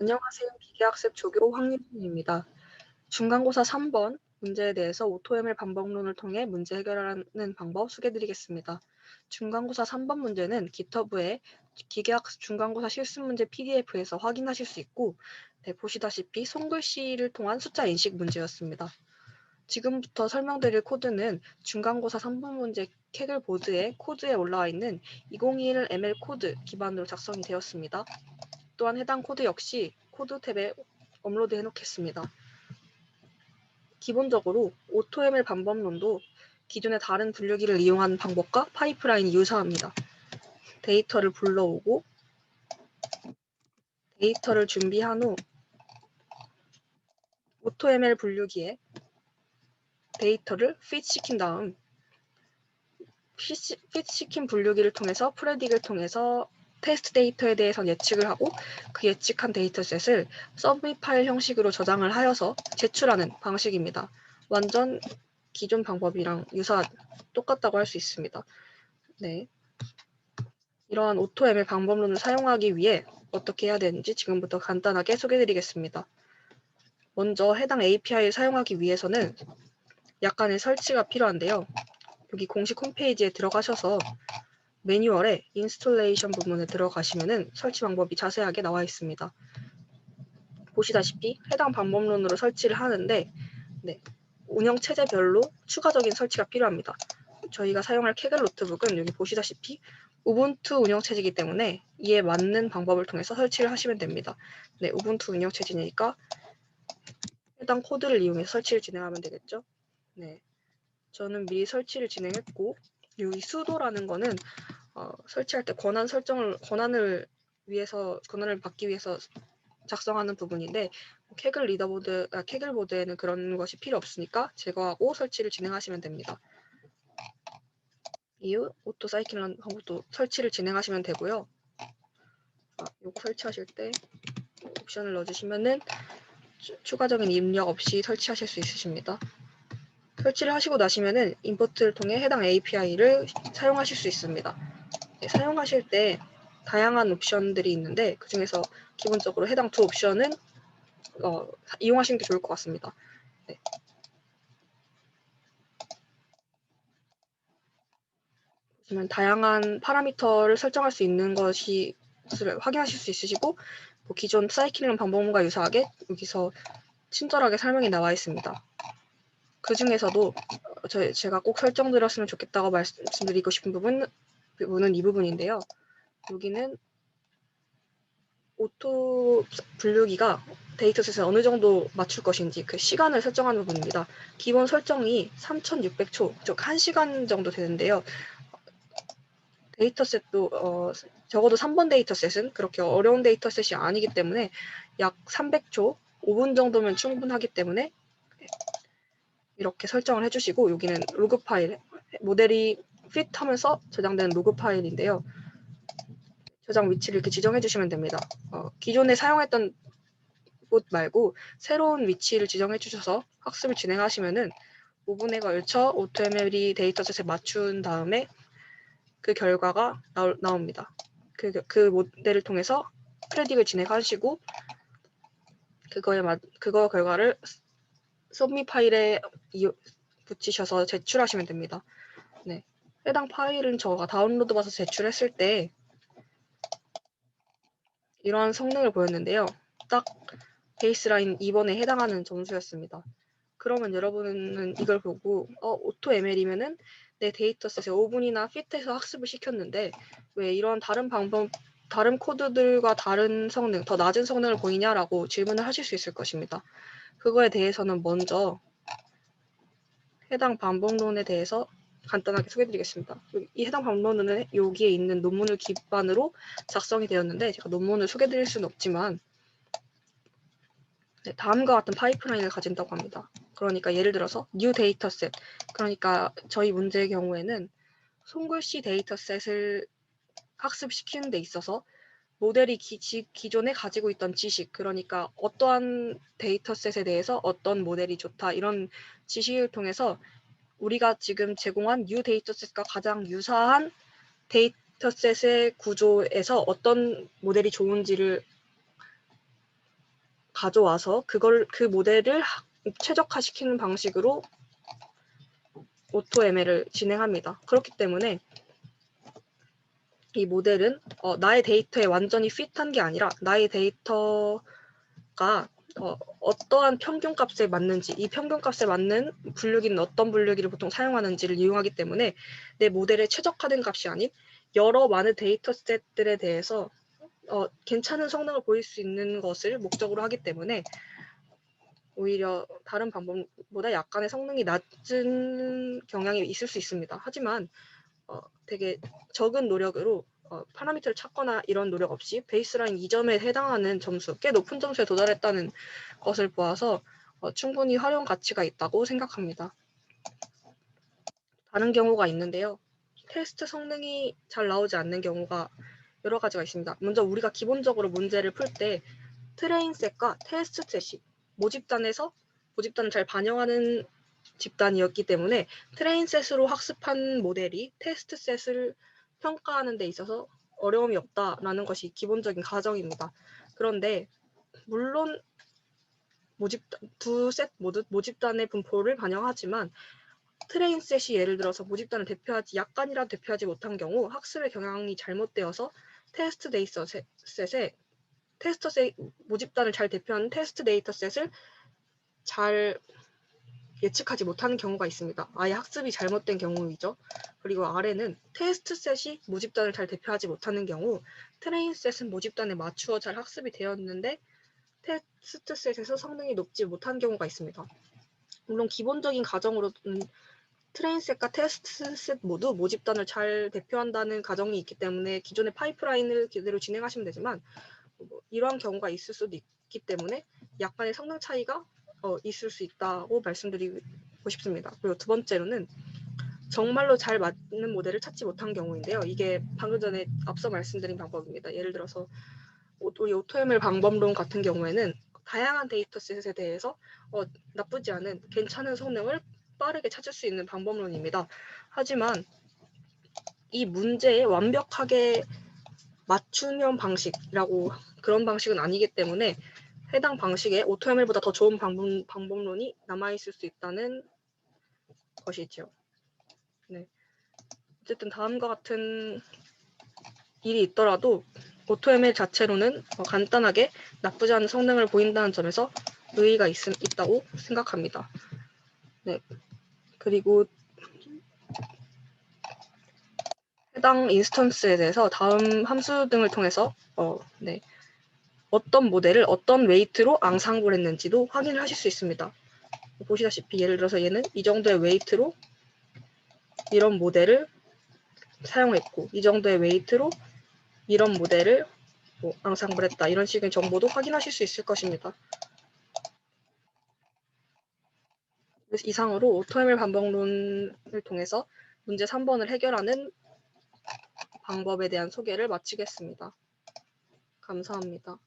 안녕하세요. 기계학습 조교 황유진입니다. 중간고사 3번 문제에 대해서 오토ML 반복론을 통해 문제 해결하는 방법 소개드리겠습니다. 중간고사 3번 문제는 기터브에 기계학습 중간고사 실습문제 PDF에서 확인하실 수 있고 네, 보시다시피 손글씨를 통한 숫자 인식 문제였습니다. 지금부터 설명드릴 코드는 중간고사 3번 문제 캐글 보드에 코드에 올라와 있는 2021 ML 코드 기반으로 작성이 되었습니다. 또한 해당 코드 역시 코드 탭에 업로드 해 놓겠습니다. 기본적으로 AutoML 반복론도 기존의 다른 분류기를 이용하는 방법과 파이프라인이 유사합니다. 데이터를 불러오고 데이터를 준비한 후 AutoML 분류기에 데이터를 핏시킨 다음 핏시킨 분류기를 통해서 프레딕을 통해서 테스트 데이터에 대해서 예측을 하고 그 예측한 데이터셋을 서밋 파일 형식으로 저장을 하여서 제출하는 방식입니다. 완전 기존 방법이랑 유사 똑같다고 할 수 있습니다. 네. 이러한 오토ML 방법론을 사용하기 위해 어떻게 해야 되는지 지금부터 간단하게 소개드리겠습니다. 먼저 해당 API를 사용하기 위해서는 약간의 설치가 필요한데요. 여기 공식 홈페이지에 들어가셔서 매뉴얼에 인스톨레이션 부분에 들어가시면은 설치 방법이 자세하게 나와 있습니다. 보시다시피 해당 방법론으로 설치를 하는데 네, 운영 체제별로 추가적인 설치가 필요합니다. 저희가 사용할 캐글 노트북은 여기 보시다시피 우분투 운영 체제이기 때문에 이에 맞는 방법을 통해서 설치를 하시면 됩니다. 네, 우분투 운영 체제니까 해당 코드를 이용해서 설치를 진행하면 되겠죠. 네, 저는 미리 설치를 진행했고 여기 수도라는 거는 어, 설치할 때 권한 설정을 권한을 위해서 권한을 받기 위해서 작성하는 부분인데 캐글 리더보드, 아, 캐글보드에는 그런 것이 필요 없으니까 제거하고 설치를 진행하시면 됩니다. 이후 오토 사이클런 하고도 설치를 진행하시면 되고요. 아, 요거 설치하실 때 옵션을 넣어주시면은 추가적인 입력 없이 설치하실 수 있으십니다. 설치를 하시고 나시면은 임포트를 통해 해당 API를 사용하실 수 있습니다. 네, 사용하실 때 다양한 옵션들이 있는데 그 중에서 기본적으로 해당 두 옵션은 어, 이용하시는 게 좋을 것 같습니다. 네. 보시면 다양한 파라미터를 설정할 수 있는 것이 것을 확인하실 수 있으시고 뭐 기존 사이클링 방법과 유사하게 여기서 친절하게 설명이 나와 있습니다. 그 중에서도 저, 제가 꼭 설정드렸으면 좋겠다고 말씀드리고 싶은 부분, 부분은 이 부분인데요. 여기는 오토 분류기가 데이터셋에 어느 정도 맞출 것인지 그 시간을 설정하는 부분입니다. 기본 설정이 3600초, 즉 1시간 정도 되는데요. 데이터셋도 어, 적어도 3번 데이터셋은 그렇게 어려운 데이터셋이 아니기 때문에 약 300초, 5분 정도면 충분하기 때문에 이렇게 설정을 해주시고 여기는 로그 파일 모델이 핏 하면서 저장되는 로그 파일인데요. 저장 위치를 이렇게 지정해 주시면 됩니다. 어, 기존에 사용했던 곳 말고 새로운 위치를 지정해 주셔서 학습을 진행하시면은 5분에 걸쳐 오토ML이 데이터셋에 맞춘 다음에 그 결과가 나오, 나옵니다. 그, 그 모델을 통해서 프레딕을 진행하시고 그거에 맞, 그거 결과를 서밋 파일에 붙이셔서 제출하시면 됩니다. 네. 해당 파일은 저가 다운로드 받아서 제출했을 때 이러한 성능을 보였는데요. 딱 베이스라인 2번에 해당하는 점수였습니다. 그러면 여러분은 이걸 보고 어, 오토 ML이면은 내 데이터셋에 5분이나 핏해서 학습을 시켰는데 왜 이런 다른 방법 다른 코드들과 다른 성능, 더 낮은 성능을 보이냐라고 질문을 하실 수 있을 것입니다. 그거에 대해서는 먼저 해당 반복론에 대해서 간단하게 소개드리겠습니다. 이 해당 반복론은 여기에 있는 논문을 기반으로 작성이 되었는데 제가 논문을 소개드릴 수는 없지만 네, 다음과 같은 파이프라인을 가진다고 합니다. 그러니까 예를 들어서 new 데이터셋 그러니까 저희 문제의 경우에는 손글씨 데이터셋을 학습시키는 데 있어서 모델이 기, 존에 가지고 있던 지식, 그러니까 어떠한 데이터셋에 대해서 어떤 모델이 좋다 이런 지식을 통해서 우리가 지금 제공한 뉴 데이터셋과 가장 유사한 데이터셋의 구조에서 어떤 모델이 좋은지를 가져와서 그걸 그 모델을 하- 최적화시키는 방식으로 오토ML을 진행합니다. 그렇기 때문에 이 모델은 어, 나의 데이터에 완전히 핏한 게 아니라 나의 데이터가 어, 어떠한 평균값에 맞는지 이 평균값에 맞는 분류기는 어떤 분류기를 보통 사용하는지를 이용하기 때문에 내 모델에 최적화된 값이 아닌 여러 많은 데이터 셋들에 대해서 어, 괜찮은 성능을 보일 수 있는 것을 목적으로 하기 때문에 오히려 다른 방법보다 약간의 성능이 낮은 경향이 있을 수 있습니다. 하지만 어, 되게 적은 노력으로 어, 파라미터를 찾거나 이런 노력 없이 베이스라인 2점에 해당하는 점수, 꽤 높은 점수에 도달했다는 것을 보아서 어, 충분히 활용 가치가 있다고 생각합니다. 다른 경우가 있는데요. 테스트 성능이 잘 나오지 않는 경우가 여러 가지가 있습니다. 먼저 우리가 기본적으로 문제를 풀 때 트레인 셋과 테스트 셋이 모집단에서 모집단을 잘 반영하는 집단이었기 때문에 트레인 셋으로 학습한 모델이 테스트 셋을 평가하는 데 있어서 어려움이 없다라는 것이 기본적인 가정입니다. 그런데 물론 모집단 두셋 모두 모집단의 분포를 반영하지만 트레인 셋이 예를 들어서 모집단을 대표하지 약간이라도 대표하지 못한 경우 학습의 경향이 잘못되어서 테스트 데이터 셋- 셋에 테스터 셋 모집단을 잘 대표하는 테스트 데이터 셋을 잘 예측하지 못하는 경우가 있습니다. 아예 학습이 잘못된 경우이죠. 그리고 아래는 테스트 셋이 모집단을 잘 대표하지 못하는 경우 트레인 셋은 모집단에 맞추어 잘 학습이 되었는데 테스트 셋에서 성능이 높지 못한 경우가 있습니다. 물론 기본적인 가정으로는 트레인 셋과 테스트 셋 모두 모집단을 잘 대표한다는 가정이 있기 때문에 기존의 파이프라인을 그대로 진행하시면 되지만 뭐 이러한 경우가 있을 수도 있기 때문에 약간의 성능 차이가 어, 있을 수 있다고 말씀드리고 싶습니다. 그리고 두 번째로는 정말로 잘 맞는 모델을 찾지 못한 경우인데요. 이게 방금 전에 앞서 말씀드린 방법입니다. 예를 들어서 오- 우리 오토ML 방법론 같은 경우에는 다양한 데이터셋에 대해서 어, 나쁘지 않은 괜찮은 성능을 빠르게 찾을 수 있는 방법론입니다. 하지만 이 문제에 완벽하게 맞춤형 방식이라고 그런 방식은 아니기 때문에 해당 방식에 오토ML보다 더 좋은 방법, 방법론이 남아있을 수 있다는 것이죠. 네. 어쨌든 다음과 같은 일이 있더라도 오토ML 자체로는 어, 간단하게 나쁘지 않은 성능을 보인다는 점에서 의의가 있, 있다고 생각합니다. 네. 그리고 해당 인스턴스에 대해서 다음 함수 등을 통해서 어, 네. 어떤 모델을 어떤 웨이트로 앙상블 했는지도 확인을 하실 수 있습니다. 보시다시피 예를 들어서 얘는 이 정도의 웨이트로 이런 모델을 사용했고 이 정도의 웨이트로 이런 모델을 뭐 앙상블 했다 이런 식의 정보도 확인하실 수 있을 것입니다. 그래서 이상으로 오토ML 반복론을 통해서 문제 3번을 해결하는 방법에 대한 소개를 마치겠습니다. 감사합니다.